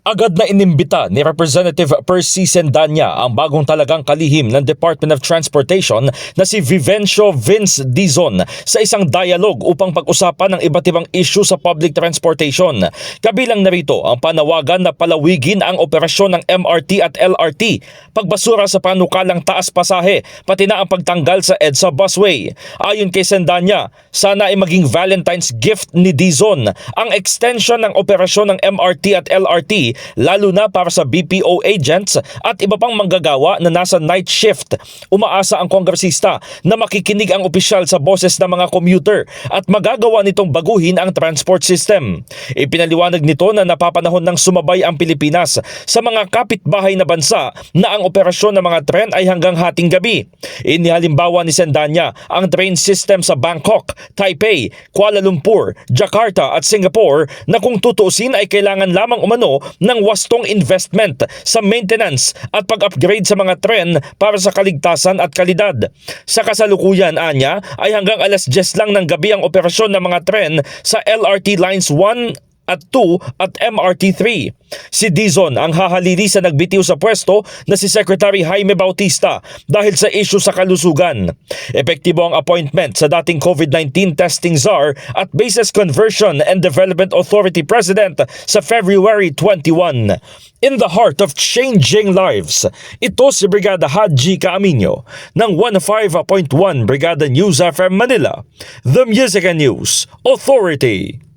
Agad na inimbita ni Representative Percy Sendanya ang bagong talagang kalihim ng Department of Transportation na si Vivencio Vince Dizon sa isang dialogue upang pag-usapan ng iba't ibang issue sa public transportation. Kabilang narito ang panawagan na palawigin ang operasyon ng MRT at LRT, pagbasura sa panukalang taas pasahe, pati na ang pagtanggal sa EDSA busway. Ayon kay Sendanya, sana ay maging Valentine's gift ni Dizon ang extension ng operasyon ng MRT at LRT lalo na para sa BPO agents at iba pang manggagawa na nasa night shift. Umaasa ang kongresista na makikinig ang opisyal sa boses ng mga commuter at magagawa nitong baguhin ang transport system. Ipinaliwanag nito na napapanahon ng sumabay ang Pilipinas sa mga kapitbahay na bansa na ang operasyon ng mga tren ay hanggang hating gabi. Inihalimbawa ni Sendanya ang train system sa Bangkok, Taipei, Kuala Lumpur, Jakarta at Singapore na kung tutuusin ay kailangan lamang umano ng wastong investment sa maintenance at pag-upgrade sa mga tren para sa kaligtasan at kalidad. Sa kasalukuyan, anya, ay hanggang alas 10 lang ng gabi ang operasyon ng mga tren sa LRT Lines 1 at 2 at MRT3. Si Dizon ang hahalili sa nagbitiw sa pwesto na si Secretary Jaime Bautista dahil sa issue sa kalusugan. Epektibo ang appointment sa dating COVID-19 testing czar at Basis Conversion and Development Authority President sa February 21. In the heart of changing lives, ito si Brigada Haji Caaminyo ng 105.1 Brigada News FM Manila, The Music News Authority.